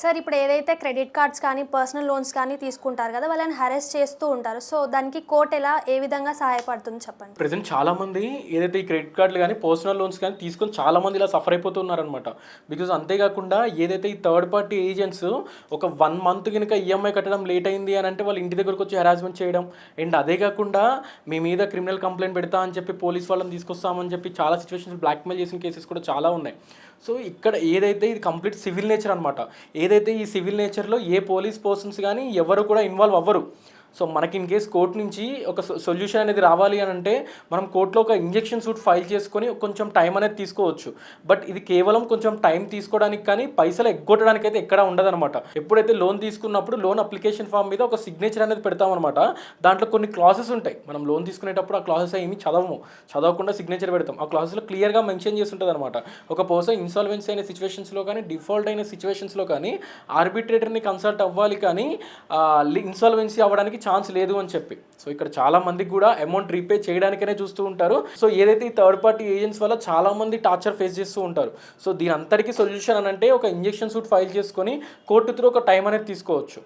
Sir ఇప్పుడు ఏదైతే credit cards కానీ పర్సనల్ లోన్స్ కానీ తీసుకుంటారు కదా వాళ్ళని హరెస్ట్ చేస్తూ ఉంటారు. సో దానికి కోర్ట్ ఎలా ఏ విధంగా సహాయపడుతుంది చెప్పండి? ప్రజెంట్ చాలా మంది ఏదైతే ఈ క్రెడిట్ కార్డులు కానీ పర్సనల్ లోన్స్ కానీ తీసుకొని చాలా మంది ఇలా సఫర్ అయిపోతున్నారనమాట బికాజ్ అంతేకాకుండా ఏదైతే ఈ థర్డ్ పార్టీ ఏజెంట్స్ ఒక వన్ మంత్ కనుక ఈఎంఐ కట్టడం లేట్ అయింది అని అంటే వాళ్ళు ఇంటి దగ్గరకు వచ్చి హెరాస్మెంట్ చేయడం అండ్ అదే కాకుండా మీ మీద క్రిమినల్ కంప్లైంట్ పెడతా అని చెప్పి పోలీస్ వాళ్ళని తీసుకొస్తామని చెప్పి చాలా సిచ్యువేషన్స్ బ్లాక్మెయిల్ చేసిన కేసెస్ కూడా చాలా ఉన్నాయి. సో ఇక్కడ ఏదైతే ఇది కంప్లీట్ సివిల్ నేచర్ అనమాట ఏదైతే ఈ సివిల్ నేచర్లో ఏ పోలీస్ పర్సన్స్ కానీ ఎవరు కూడా ఇన్వాల్వ్ అవ్వరు. సో మనకి ఇన్ కేస్ కోర్ట్ నుంచి ఒక సొల్యూషన్ అనేది రావాలి అని అంటే మనం కోర్టులో ఒక ఇంజెక్షన్ సూట్ ఫైల్ చేసుకొని కొంచెం టైం అనేది తీసుకోవచ్చు. బట్ ఇది కేవలం కొంచెం టైం తీసుకోవడానికి కానీ పైసలు ఎగ్గొట్టడానికి అయితే ఎక్కడా ఉండదన్నమాట. ఎప్పుడైతే లోన్ తీసుకున్నప్పుడు లోన్ అప్లికేషన్ ఫామ్ మీద ఒక సిగ్నేచర్ అనేది పెడతామన్నమాట. దాంట్లో కొన్ని క్లాసెస్ ఉంటాయి. మనం లోన్ తీసుకునేటప్పుడు ఆ క్లాసెస్ ఏమి చదవము. చదవకుండా సిగ్నేచర్ పెడతాం. ఆ క్లాసెస్లో క్లియర్గా మెన్షన్ చేసి ఉంటుంది అనమాట ఒక పర్సన్ ఇన్సాల్వెన్సీ అయిన సిచ్యువేషన్స్లో కానీ డిఫాల్ట్ అయిన సిచ్యువేషన్స్లో కానీ ఆర్బిట్రేటర్ని కన్సల్ట్ అవ్వాలి కానీ ఇన్సాల్వెన్సీ అవ్వడానికి ఛాన్స్ లేదు అని చెప్పి. సో ఇక్కడ చాలా మందికి కూడా అమౌంట్ రీపే చేయడానికనే చూస్తూ ఉంటారు. సో ఏదైతే ఈ థర్డ్ పార్టీ ఏజెంట్స్ వల్ల చాలా మంది టార్చర్ ఫేస్ చేస్తూ ఉంటారు. సో దీని అంతటికీ సొల్యూషన్ అని అంటే ఒక ఇంజెక్షన్ సూట్ ఫైల్ చేసుకొని కోర్టు త్రూ ఒక టైం అనేది తీసుకోవచ్చు.